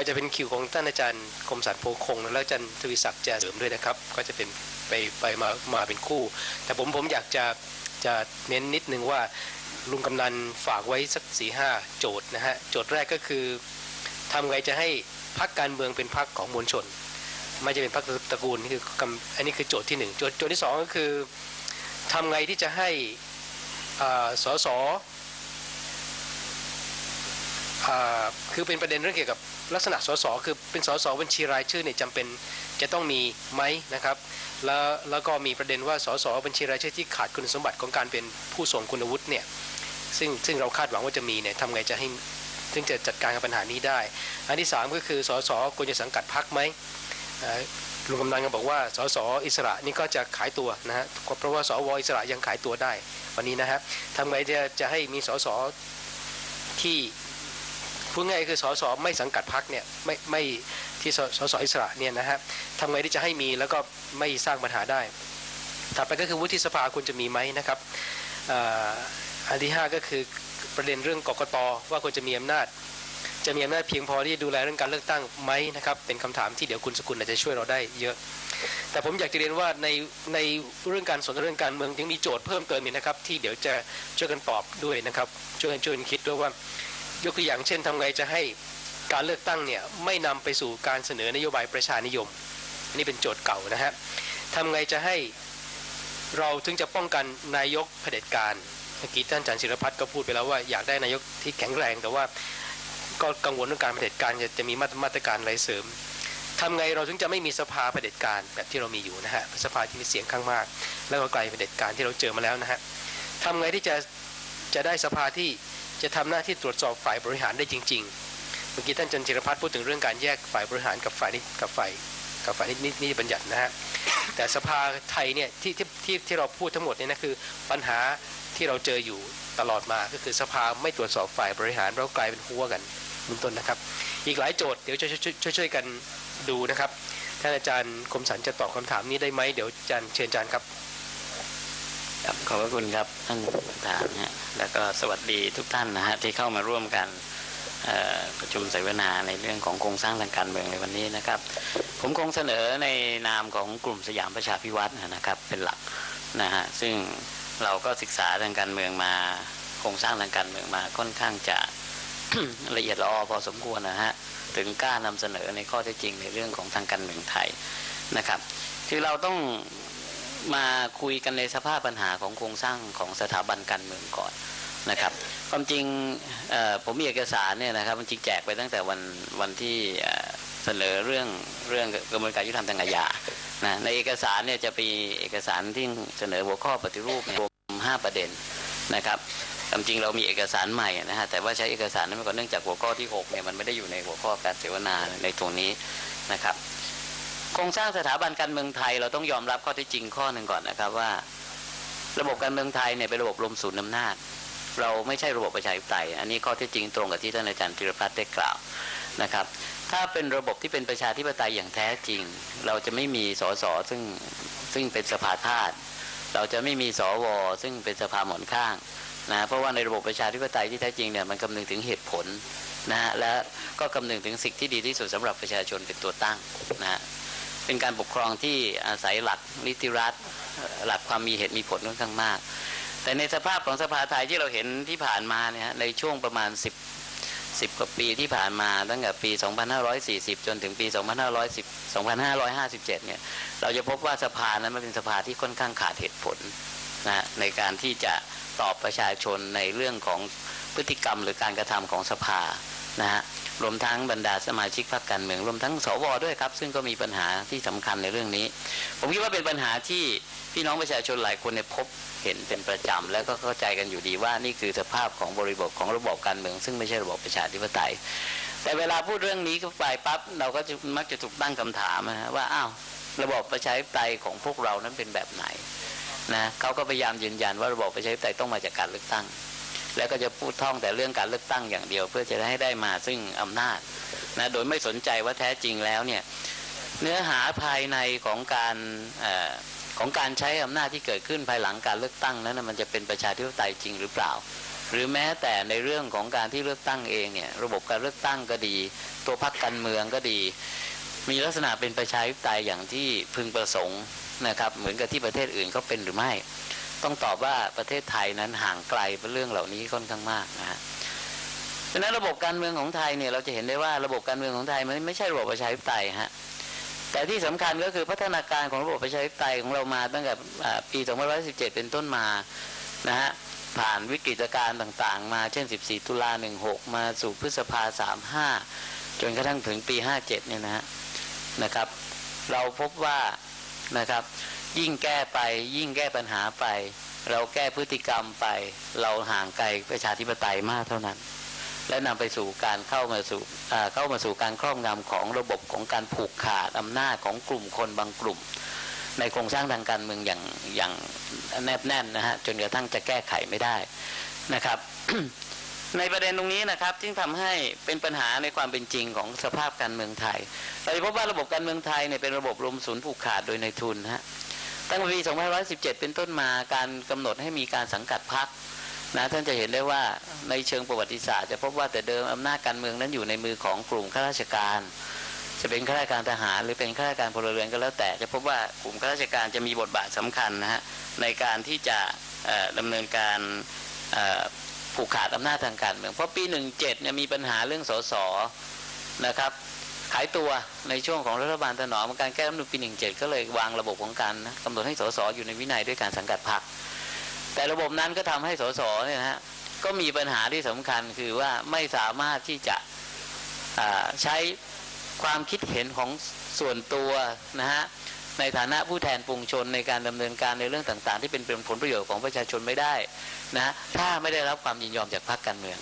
็จะเป็นคิวของท่านอาจารย์คมสันโพคงแล้วอาจารย์ทวีศักดิ์จะเสริมด้วยนะครับ ก็จะเป็นไปไปมามาเป็นคู่ แต่ผมผมอยากจะจะเน้นนิดนึงว่าลุงกำนันฝากไว้สักสี่ห้าโจทย์นะฮะโจทย์แรกก็คือทำไงจะให้พรรคการเมืองเป็นพรรคของมวลชน ไม่จะเป็นพรรคตระกูลนี่คืออันนี้คือโจทย์ที่หนึ่งโจทย์โจทย์ที่สองก็คือทำไงที่จะให้อาสส คือเป็นประเด็นเรื่องเกี่ยวกับลักษณะสสคือเป็นสสบัญชีรายชื่อเนี่ยจำเป็นจะต้องมีไหมนะครับ แล้วแล้วก็มีประเด็นว่าสสบัญชีรายชื่อที่ขาดคุณสมบัติของการเป็นผู้ทรงคุณวุฒิเนี่ยซึ่งซึ่งเราคาดหวังว่าจะมีเนี่ยทำไงจะให้ซึ่งจะจัดการกับปัญหานี้ได้ อันที่สามก็คือสสควรจะสังกัดพรรคไหมลุงกำนันก็บอกว่าสสอิสระนี่ก็จะขายตัวนะฮะเพราะว่าสวอิสระยังขายตัวได้ วันนี้นะฮะทำไงจะจะให้มีสสที่ พูดง่ายคือสสไม่สังกัดพรรคเนี่ยไม่ไม่ที่สสสอิสระเนี่ยนะฮะทำไงที่จะให้มีแล้วก็ไม่สร้างปัญหาได้ถัดไปก็คือวุฒิสภาควรจะมีไหมนะครับอันที่ 5 ก็คือประเด็นเรื่องกกตว่าควรจะมีอำนาจ จะมีอำนาจเพียงพอที่ดูแลเรื่องการเลือกตั้งไหมนะครับเป็นคำถามที่เดี๋ยวคุณสกุลอาจจะช่วยเราได้เยอะ แต่ผมอยากจะเรียนว่าในในเรื่องการสนเรื่องการเมืองยังมีโจทย์เพิ่มเติมอีกนะครับที่เดี๋ยวจะช่วยกันตอบด้วยนะครับช่วยกันช่วยกันคิดด้วยว่า ยกตัวอย่างเช่นทำไงจะให้การเลือกตั้งเนี่ยไม่นำไปสู่การเสนอนโยบายประชานิยมนนี้เป็นโจทย์เก่านะฮะทำไงจะให้เราถึงจะป้องกันนายกเผด็จการเมื่อกี้ท่านอาจารย์ศิรพัฒน์ก็พูดไปแล้วว่าอยากได้นายกที่แข็งแรง แต่ว่าก็กังวลเรื่องการเผด็จการจะจะมีมาตรมาตรการอะไรเสริมทำไงเราถึงจะไม่มีสภาเผด็จการแบบที่เรามีอยู่นะฮะสภาที่มีเสียงข้างมาก แล้วก็ไกลเผด็จการที่เราเจอมาแล้วนะฮะทำไงที่จะจะได้สภาที่ จะทำหน้าที่ตรวจสอบฝ่ายบริหารได้จริง ๆ เมื่อกี้ท่านจันจิรพัฒน์พูดถึงเรื่องการแยกฝ่ายบริหารกับฝ่ายนิกับฝ่ายกับฝ่ายนิติบัญญัตินะฮะแต่สภาไทยเนี่ยที่ที่ที่ที่เราพูดทั้งหมดเนี่ยนะคือปัญหาที่เราเจออยู่ตลอดมาก็คือสภาไม่ตรวจสอบฝ่ายบริหารเรากลายเป็นหัวกันเป็นต้นนะครับ อีกหลายโจทย์เดี๋ยวช่วยช่วยช่วยกันดูนะครับท่านอาจารย์คมสันจะตอบคำถามนี้ได้ไหมเดี๋ยวอาจารย์เชิญอาจารย์ครับ ครับขอบพระคุณครับท่านประธานฮะแล้วก็สวัสดีทุกท่านนะฮะที่เข้ามาร่วมกันประชุมเสวนาในเรื่องของโครงสร้างทางการเมืองในวันนี้นะครับ ผมคงเสนอในนามของกลุ่มสยามประชาพิวัฒน์นะครับ เป็นหลักนะฮะซึ่งเราก็ศึกษาทางการเมืองมาโครงสร้างทางการเมืองมาค่อนข้างจะละเอียดละออพอสมควรนะฮะถึงกล้านำเสนอในข้อเท็จจริงในเรื่องของทางการเมืองไทยนะครับ คือเราต้อง มาคุยกันในสภาพปัญหาของโครงสร้างของสถาบันการเมืองก่อนนะครับ ความจริงผมมีเอกสารเนี่ยนะครับมันจริงแจกไปตั้งแต่วันวันที่เสนอเรื่องเรื่องกระบวนการยุติธรรมทางอาญานะในเอกสารเนี่ยจะมีเอกสารที่เสนอหัวข้อปฏิรูปรวมห้าประเด็นนะครับความจริงเรามีเอกสารใหม่นะฮะแต่ว่าใช้เอกสารนั้นมาก่อนเนื่องจากหัวข้อที่หกเนี่ยมันไม่ได้อยู่ในหัวข้อการเสวนาในตรงนี้นะครับ โครงสร้างสถาบันการเมืองไทย เราต้องยอมรับข้อท็จจริงข้อหนึ่งก่อนนะครับว่า ระบบการเมืองไทยเนี่ยเป็นระบบรวมศูนย์อำนาจ เราไม่ใช่ระบบประชาธิปไตย อันนี้ข้อท็จจริงตรงกับที่ท่านอาจารย์ธีรพัฒน์ได้กล่าวนะครับ ถ้าเป็นระบบที่เป็นประชาธิปไตยอย่างแท้จริง เราจะไม่มีสสซึ่งซึ่งเป็นสภาทาสเราจะไม่มีสวซึ่งเป็นสภาหมอนข้างนะเพราะว่าในระบบประชาธิปไตยที่แท้จริงเนี่ยมันคำนึงถึงเหตุผลนะฮะและก็คำนึงถึงสิ่งที่ดีที่สุดสำหรับประชาชนเป็นตัวตั้งนะฮะ เป็นการปกครองที่อาศัยหลักนิติรัฐหลักความมีเหตุมีผลค่อนข้างมาก แต่ในสภาพของสภาไทยที่เราเห็นที่ผ่านมาเนี่ยในช่วงประมาณ 10 10กว่าปีที่ผ่านมาตั้งแต่ปี 2540 จนถึงปี 2510 2557 เนี่ย เราจะพบว่าสภานั้นมันเป็นสภาที่ค่อนข้างขาดเหตุผลนะในการที่จะตอบประชาชนในเรื่องของพฤติกรรมหรือการกระทำของสภานะฮะ รวมทั้งบรรดาสมาชิกพรรคการเมืองรวมทั้งสวด้วยครับ ซึ่งก็มีปัญหาที่สำคัญในเรื่องนี้ ผมคิดว่าเป็นปัญหาที่พี่น้องประชาชนหลายคนเนี่ยพบเห็นเป็นประจำ แล้วก็เข้าใจกันอยู่ดีว่านี่คือสภาพของบริบทของระบบการเมือง ซึ่งไม่ใช่ระบบประชาธิปไตย แต่เวลาพูดเรื่องนี้เข้าไปปั๊บเราก็จะมักจะถูกตั้งคำถามนะว่าอ้าวระบบประชาธิปไตยของพวกเรานั้นเป็นแบบไหนนะเขาก็พยายามยืนยันว่าระบบประชาธิปไตยต้องมาจากการเลือกตั้ง แล้วก็จะพูดท่องแต่เรื่องการเลือกตั้งอย่างเดียว เพื่อจะให้ได้มาซึ่งอำนาจนะโดยไม่สนใจว่าแท้จริงแล้วเนี่ยเนื้อหาภายในของการอของการใช้อำนาจที่เกิดขึ้นภายหลังการเลือกตั้งนั้นมันจะเป็นประชาธิปไตยจริงหรือเปล่า หรือแม้แต่ในเรื่องของการที่เลือกตั้งเองเนี่ยระบบการเลือกตั้งก็ดี ตัวพรรคการเมืองก็ดี มีลักษณะเป็นประชาธิปไตยอย่างที่พึงประสงค์นะครับ เหมือนกับที่ประเทศอื่นเขาเป็นหรือไม่ ต้องตอบว่าประเทศไทยนั้นห่างไกลเรื่องเหล่านี้ค่อนข้างมากนะฮะฉะนั้นระบบการเมืองของไทยเนี่ยเราจะเห็นได้ว่าระบบการเมืองของไทยมันไม่ใช่ระบบประชาธิปไตยฮะแต่ที่สำคัญก็คือพัฒนาการของระบบประชาธิปไตยของเรามาตั้งแต่ปี 2517 เป็นต้นมานะฮะผ่านวิกฤตการณ์ต่างๆ มาเช่น 14 ตุลา 16 มาสู่พฤษภา 35 จนกระทั่งถึงปี 57 เนี่ยนะฮะนะครับ เราพบว่านะครับ ยิ่งแก้ไปยิ่งแก้ปัญหาไป เราแก้พฤติกรรมไป เราห่างไกลประชาธิปไตยมากเท่านั้น และนำไปสู่การเข้ามาสู่เข้ามาสู่การครอบงำของระบบของการผูกขาดอำนาจของกลุ่มคนบางกลุ่ม ในโครงสร้างทางการเมืองอย่างอย่างแนบแน่นนะฮะจนกระทั่งจะแก้ไขไม่ได้นะครับ ในประเด็นตรงนี้นะครับ จึงทำให้เป็นปัญหาในความเป็นจริงของสภาพการเมืองไทยเราจะพบว่าระบบการเมืองไทยเนี่ยเป็นระบบรวมศูนย์ผูกขาดโดยในทุนฮะ ตั้งแต่ปี 2517 เป็นต้นมาการกำหนดให้มีการสังกัดพรรคนะท่านจะเห็นได้ว่าในเชิงประวัติศาสตร์ จะพบว่าแต่เดิมอำนาจการเมืองนั้นอยู่ในมือของกลุ่มข้าราชการ จะเป็นข้าราชการทหารหรือเป็นข้าราชการพลเรือนก็แล้วแต่ จะพบว่ากลุ่มข้าราชการจะมีบทบาทสำคัญนะฮะในการที่จะเอ่อดำเนินการผูกขาดอำนาจทางการเมืองเพราะปี 17เนี่ยมีปัญหาเรื่องสสนะครับ ขายตัวในช่วงของรัฐบาลถนอมการแก้รัฐมนูญปี 17 ก็เลยวางระบบของการนะกำหนดให้สสอยู่ในวินัยด้วยการสังกัดพรรคแต่ระบบนั้นก็ทำให้สสเนี่ยนะฮะก็มีปัญหาที่สำคัญคือว่าไม่สามารถที่จะใช้ความคิดเห็นของส่วนตัวนะฮะในฐานะผู้แทนปวงชนในการดำเนินการในเรื่องต่าง ๆ ที่เป็นผลประโยชน์ของประชาชนไม่ได้นะฮะถ้าไม่ได้รับความยินยอมจากพรรคการเมือง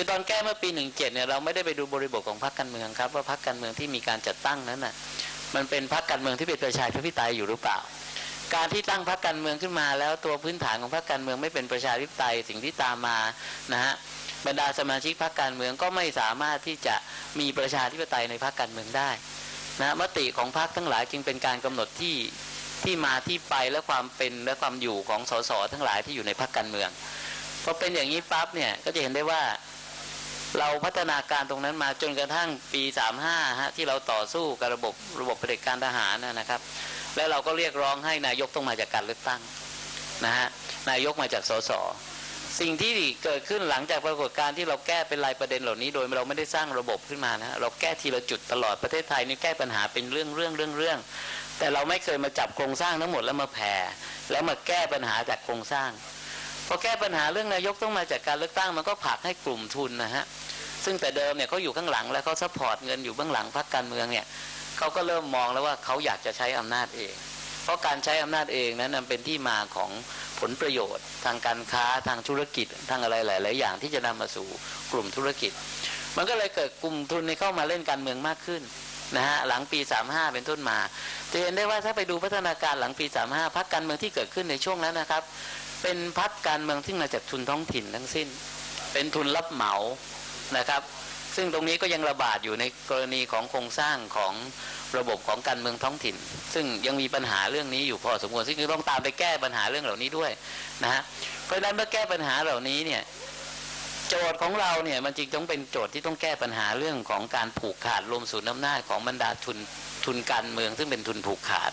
คือตอนแก้เมื่อปี17เนี่ยเราไม่ได้ไปดูบริบทของพรรคการเมืองครับ ว่าพรรคการเมืองที่มีการจัดตั้งนั้นน่ะมันเป็นพรรคการเมืองที่เป็นประชาธิปไตยอยู่หรือเปล่า การที่ตั้งพรรคการเมืองขึ้นมา แล้วตัวพื้นฐานของพรรคการเมืองไม่เป็นประชาธิปไตยสิ่งที่ตามมานะฮะบรรดาสมาชิกพรรคการเมืองก็ไม่สามารถที่จะมีประชาธิปไตยในพรรคการเมืองได้นะมติของพรรคทั้งหลายจึงเป็นการกำหนดที่ที่มาที่ไปและความเป็นและความอยู่ของสสทั้งหลายที่อยู่ในพรรคการเมืองพอเป็นอย่างนี้ปั๊บเนี่ยก็จะเห็นได้ว่า เราพัฒนาการตรงนั้นมาจนกระทั่งปี35ฮะที่เราต่อสู้กับระบบระบบเผด็จการทหารนะนะครับ แล้วเราก็เรียกร้องให้นายกต้องมาจากการเลือกตั้งนะฮะนายกมาจากสสสิ่งที่เกิดขึ้นหลังจากปรากฏการณ์ที่เราแก้เป็นรายประเด็นเหล่านี้โดยเราไม่ได้สร้างระบบขึ้นมานะเราแก้ทีละจุดตลอดประเทศไทยนี่แก้ปัญหาเป็นเรื่องเรื่องเรื่องเรื่องแต่เราไม่เคยมาจับโครงสร้างทั้งหมดแล้วมาแผ่แล้วมาแก้ปัญหาจากโครงสร้าง พอแก้ปัญหาเรื่องนายกต้องมาจากการเลือกตั้งมันก็ผลักให้กลุ่มทุนนะฮะซึ่งแต่เดิมเนี่ยเขาอยู่ข้างหลังแล้วเขาซัพพอร์ตเงินอยู่เบื้องหลังพรรคการเมืองเนี่ยเขาก็เริ่มมองแล้วว่าเขาอยากจะใช้อำนาจเอง เพราะการใช้อำนาจเองนั้นเป็นที่มาของผลประโยชน์ ทางการค้าทางธุรกิจทางอะไรหลาย ๆ อย่างที่จะนำมาสู่กลุ่มธุรกิจ มันก็เลยเกิดกลุ่มทุนในเข้ามาเล่นการเมืองมากขึ้นนะฮะหลังปี 35 เป็นต้นมาจะเห็นได้ว่าถ้าไปดูพัฒนาการหลังปี 35พรรคการเมืองที่เกิดขึ้นในช่วงนั้นนะครับ เป็นพรรคการเมืองที่มาจากทุนท้องถิ่นทั้งสิ้น เป็นทุนรับเหมานะครับ ซึ่งตรงนี้ก็ยังระบาดอยู่ในกรณีของโครงสร้างของระบบของการเมืองท้องถิ่น ซึ่งยังมีปัญหาเรื่องนี้อยู่พอสมควรซึ่งต้องตามไปแก้ปัญหาเรื่องเหล่านี้ด้วยนะฮะเพราะฉะนั้นเมื่อแก้ปัญหาเหล่านี้เนี่ยโจทย์ของเราเนี่ยมันจริงต้องเป็นโจทย์ที่ต้องแก้ปัญหาเรื่องของการผูกขาดรวมศูนย์อำนาจของบรรดาทุนทุนการเมือง ซึ่งเป็นทุนผูกขาด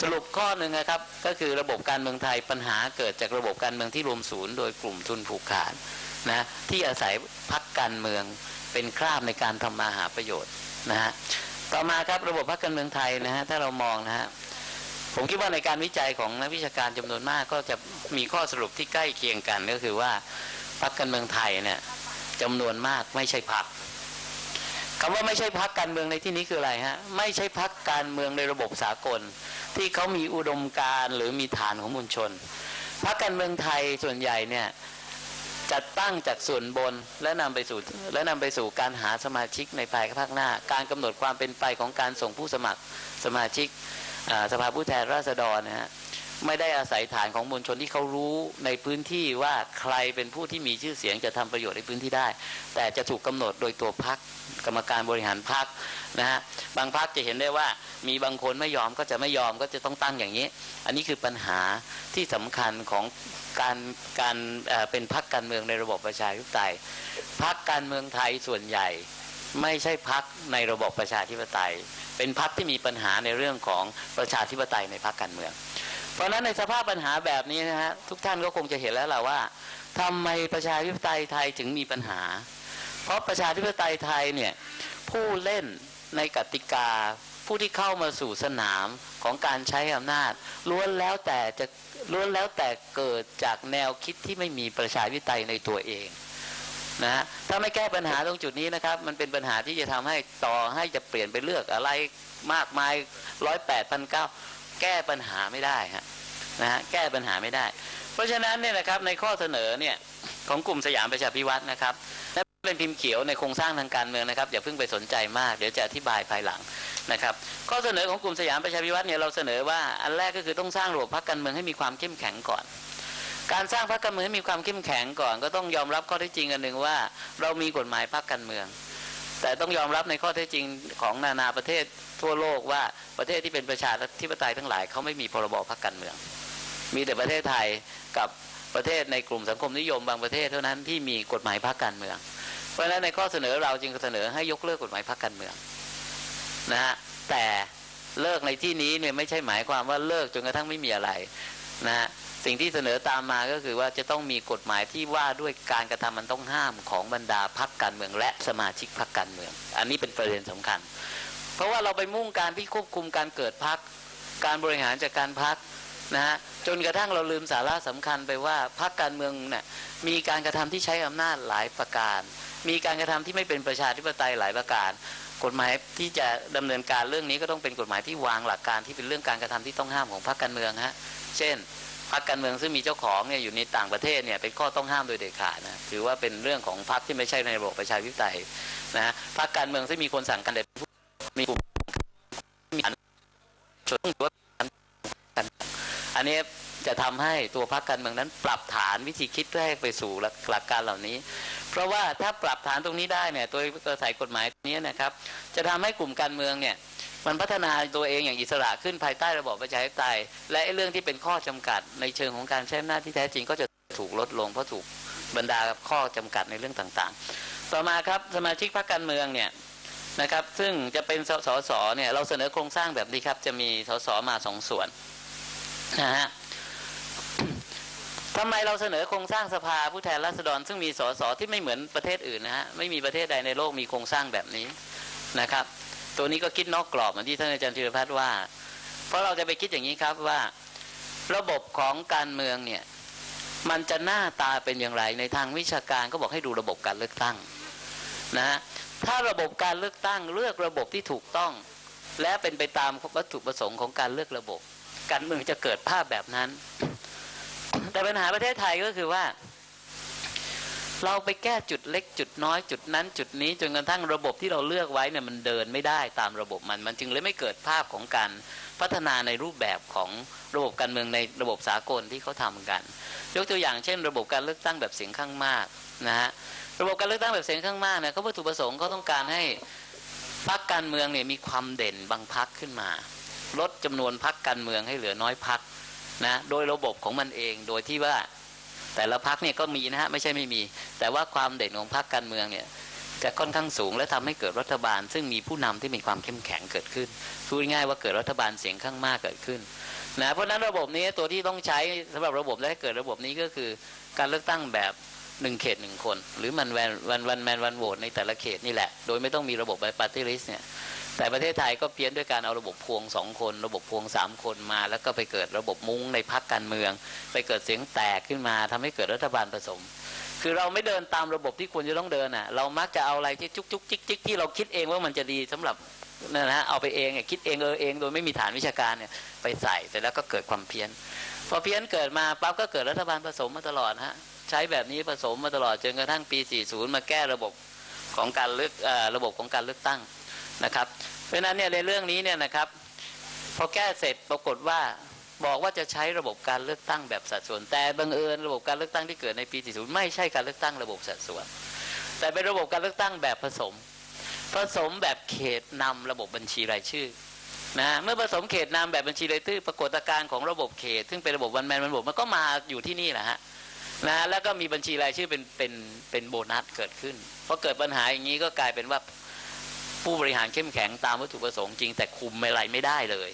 สรุปข้อหนึ่งนะครับ ก็คือระบบการเมืองไทยปัญหาเกิดจากระบบการเมืองที่รวมศูนย์โดยกลุ่มทุนผูกขาดนะที่อาศัยพักการเมืองเป็นคราบในการทำมาหาประโยชน์นะฮะต่อมาครับระบบพักการเมืองไทยนะฮะถ้าเรามองนะฮะผมคิดว่าในการวิจัยของนักวิชาการจำนวนมากก็จะมีข้อสรุปที่ใกล้เคียงกันก็คือว่าพักการเมืองไทยเนี่ยจำนวนมากไม่ใช่พัก คำว่าไม่ใช่พักการเมืองในที่นี้คืออะไรฮะไม่ใช่พักการเมืองในระบบสากล ที่เขามีอุดมการหรือมีฐานของมวลชนพักการเมืองไทยส่วนใหญ่เนี่ยจัดตั้งจากส่วนบนและนำไปสู่และนำไปสู่การหาสมาชิกในภายภาคหน้า การกำหนดความเป็นไปของการส่งผู้สมัครสมาชิกสภาผู้แทนราษฎรนะฮะ ไม่ได้อาศัยฐานของมวลชนที่เขารู้ในพื้นที่ว่าใครเป็นผู้ที่มีชื่อเสียงจะทำประโยชน์ในพื้นที่ได้ แต่จะถูกกำหนดโดยตัวพักกรรมการบริหารพรรคนะฮะบางพักจะเห็นได้ว่ามีบางคนไม่ยอมก็จะไม่ยอมก็จะต้องตั้งอย่างนี้ อันนี้คือปัญหาที่สำคัญของการการเอ่อเป็นพักการเมืองในระบบประชาธิปไตยพักการเมืองไทยส่วนใหญ่ไม่ใช่พักในระบบประชาธิปไตย เป็นพักที่มีปัญหาในเรื่องของประชาธิปไตยในพักการเมือง เพราะนั้นในสภาพปัญหาแบบนี้นะฮะทุกท่านก็คงจะเห็นแล้วล่ะว่าทำไมประชาธิปไตยไทยถึงมีปัญหา เพราะประชาธิปไตยไทยเนี่ยผู้เล่นในกติกาผู้ที่เข้ามาสู่สนามของการใช้อำนาจล้วนแล้วแต่จะล้วนแล้วแต่เกิดจากแนวคิดที่ไม่มีประชาธิปไตยในตัวเองนะฮะถ้าไม่แก้ปัญหาตรงจุดนี้นะครับ มันเป็นปัญหาที่จะทำให้ต่อให้จะเปลี่ยนไปเลือกอะไรมากมายร้อยแปดพันเก้า แก้ปัญหาไม่ได้ฮะนะฮะแก้ปัญหาไม่ได้ เพราะฉะนั้นเนี่ยนะครับในข้อเสนอเนี่ยของกลุ่มสยามประชาพิวัฒน์นะครับและเป็นพิมพ์เขียวในโครงสร้างทางการเมืองนะครับอย่าเพิ่งไปสนใจมากเดี๋ยวจะอธิบายภายหลังนะครับ ข้อเสนอของกลุ่มสยามประชาพิวัฒน์เนี่ยเราเสนอว่าอันแรกก็คือต้องสร้างระบบพรรคการเมืองให้มีความเข้มแข็งก่อนการสร้างพรรคการเมืองให้มีความเข้มแข็งก่อนก็ต้องยอมรับข้อเท็จจริงอันหนึ่งว่า เรามีกฎหมายพรรคการเมือง แต่ต้องยอมรับในข้อเท็จจริงของนานาประเทศทั่วโลกว่าประเทศที่เป็นประชาธิปไตยทั้งหลายเขาไม่มีพรบพรรคการเมือง มีแต่ประเทศไทยกับประเทศในกลุ่มสังคมนิยมบางประเทศเท่านั้นที่มีกฎหมายพรรคการเมือง เพราะฉะนั้นในข้อเสนอเราจึงเสนอให้ยกเลิกกฎหมายพรรคการเมืองนะฮะแต่เลิกในที่นี้เนี่ยไม่ใช่หมายความว่าเลิกจนกระทั่งไม่มีอะไร นะฮะสิ่งที่เสนอตามมาก็คือว่าจะต้องมีกฎหมายที่ว่าด้วยการกระทำมันต้องห้ามของบรรดาพรรคการเมือง และสมาชิกพรรคการเมือง อันนี้เป็นประเด็นสำคัญ เพราะว่าเราไปมุ่งการที่ควบคุมการเกิดพรรคการบริหารจัดการพรรคนะฮะจนกระทั่งเราลืมสาระสำคัญไปว่าพรรคการเมืองเนี่ยมีการกระทำที่ใช้อำนาจหลายประการ มีการกระทำที่ไม่เป็นประชาธิปไตยหลายประการ กฎหมายที่จะดำเนินการเรื่องนี้ก็ต้องเป็นกฎหมายที่วางหลักการที่เป็นเรื่องการกระทำที่ต้องห้ามของพรรคการเมืองฮะเช่นพรรคการเมืองซึ่งมีเจ้าของเนี่ยอยู่ในต่างประเทศเนี่ยเป็นข้อต้องห้ามโดยเด็ดขาดนะถือว่าเป็นเรื่องของพรรคที่ไม่ใช่ในระบบประชาธิปไตยนะฮะพรรคการเมืองซึ่งมีคนสั่งกันเด็ดมีกลุ่มมีอันชนถือว่ากันอันนี้ จะทำให้ตัวพรรคการเมืองนั้น ปรับฐานวิธีคิดเพื่อให้ไปสู่หลักการเหล่านี้ เพราะว่าถ้าปรับฐานตรงนี้ได้เนี่ยโดยกระสายกฎหมายนี้นะครับ จะทำให้กลุ่มการเมืองเนี่ยมันพัฒนาตัวเองอย่างอิสระขึ้นภายใต้ระบอบประชาธิปไตยและเรื่องที่เป็นข้อจำกัด ในเชิงของการใช้อำนาจที่แท้จริงก็จะถูกลดลงเพราะถูกบรรดาข้อจำกัดในเรื่องต่างๆ ต่อมาครับสมาชิกพรรคการเมืองเนี่ยนะครับ ซึ่งจะเป็นสสเนี่ยเราเสนอโครงสร้างแบบนี้ครับ จะมีสสมาสองส่วนนะฮะ ทำไมเราเสนอโครงสร้างสภาผู้แทนราษฎร ซึ่งมีสสที่ไม่เหมือนประเทศอื่นนะฮะไม่มีประเทศใดในโลกมีโครงสร้างแบบนี้นะครับ ตัวนี้ก็คิดนอกกรอบเหมือนที่ท่านอาจารย์ธีรพัฒน์ว่า เพราะเราจะไปคิดอย่างนี้ครับว่า ระบบของการเมืองเนี่ยมันจะหน้าตาเป็นอย่างไรในทางวิชาการก็บอกให้ดูระบบการเลือกตั้งนะฮะถ้าระบบการเลือกตั้งเลือกระบบที่ถูกต้อง และเป็นไปตามวัตถุประสงค์ของการเลือกระบบ การเมืองจะเกิดภาพแบบนั้น แต่ปัญหาประเทศไทยก็คือว่า เราไปแก้จุดเล็กจุดน้อยจุดนั้น จุดนี้จนกระทั่งระบบที่เราเลือกไว้เนี่ยมันเดินไม่ได้ตามระบบมันมันจึงเลยไม่เกิดภาพของการพัฒนาในรูปแบบของระบบการเมืองในระบบสากลที่เขาทำกัน ยกตัวอย่างเช่น ระบบการเลือกตั้งแบบเสียงข้างมากนะฮะระบบการเลือกตั้งแบบเสียงข้างมากเนี่ยเขาวัตถุประสงค์เขาต้องการให้พรรคการเมืองเนี่ยมีความเด่นบางพรรคขึ้นมา ลดจำนวนพรรคการเมืองให้เหลือน้อยพรรค นะโดยระบบของมันเองโดยที่ว่าแต่ละพักเนี่ยก็มีนะฮะไม่ใช่ไม่มี แต่ว่าความเด่นของพรรคการเมืองเนี่ยจะค่อนข้างสูงและทำให้เกิดรัฐบาล ซึ่งมีผู้นำที่มีความเข้มแข็งเกิดขึ้นพูดง่ายว่าเกิดรัฐบาลเสียงข้างมากเกิดขึ้นนะเพราะฉะนั้นระบบนี้ตัวที่ต้องใช้สำหรับระบบและเกิดระบบนี้ก็คือการเลือกตั้งแบบหนึ่งเขตหนึ่งคน หรือมันแวนวันวันแมนวันโหวตในแต่ละเขตนี่แหละ โดยไม่ต้องมีระบบใบบปาร์ตี้ลิสเนี่ย แต่ประเทศไทยก็เพี้ยนด้วยการเอาระบบพวงสองคน ระบบพวงสามคนมา แล้วก็ไปเกิดระบบมุ้งในพักการเมือง ไปเกิดเสียงแตกขึ้นมาทำให้เกิดรัฐบาลผสม คือเราไม่เดินตามระบบที่ควรจะต้องเดินอะ เรามักจะเอาอะไรที่จุกจุกจิกจิกที่เราคิดเองว่ามันจะดีสำหรับนั่นนะฮะเอาไปเองคิดเองเออเองโดยไม่มีฐานวิชาการเนี่ยไปใส่เสร็จแล้วก็เกิดความเพี้ยน พอเพี้ยนเกิดมาปั๊บก็เกิดรัฐบาลผสมมาตลอดฮะใช้แบบนี้ผสมมาตลอดจนกระทั่งปี 40 มาแก้ระบบของการเลือกอระบบของการเลือกตั้ง นะครับ เพราะฉะนั้นเนี่ยในเรื่องนี้เนี่ยนะครับพอแก้เสร็จปรากฏว่าบอกว่าจะใช้ระบบการเลือกตั้งแบบสัดส่วน แต่บังเอิญระบบการเลือกตั้งที่เกิดในปี 40 ไม่ใช่การเลือกตั้งระบบสัดส่วน แต่เป็นระบบการเลือกตั้งแบบผสม ผสมแบบเขตนำระบบบัญชีรายชื่อนะเมื่อผสมเขตนำแบบบัญชีรายชื่อปรากฏการณ์ของระบบเขต ซึ่งเป็นระบบวันแมนวันโหวตมันก็มาอยู่ที่นี่แหละฮะนะแล้วก็มีบัญชีรายชื่อเป็นเป็นเป็นโบนัสเกิดขึ้นพอเกิดปัญหาอย่างนี้ก็กลายเป็นว่า ผู้บริหารเข้มแข็งตามวัตถุประสงค์จริง แต่คุมอะไรไม่ได้เลย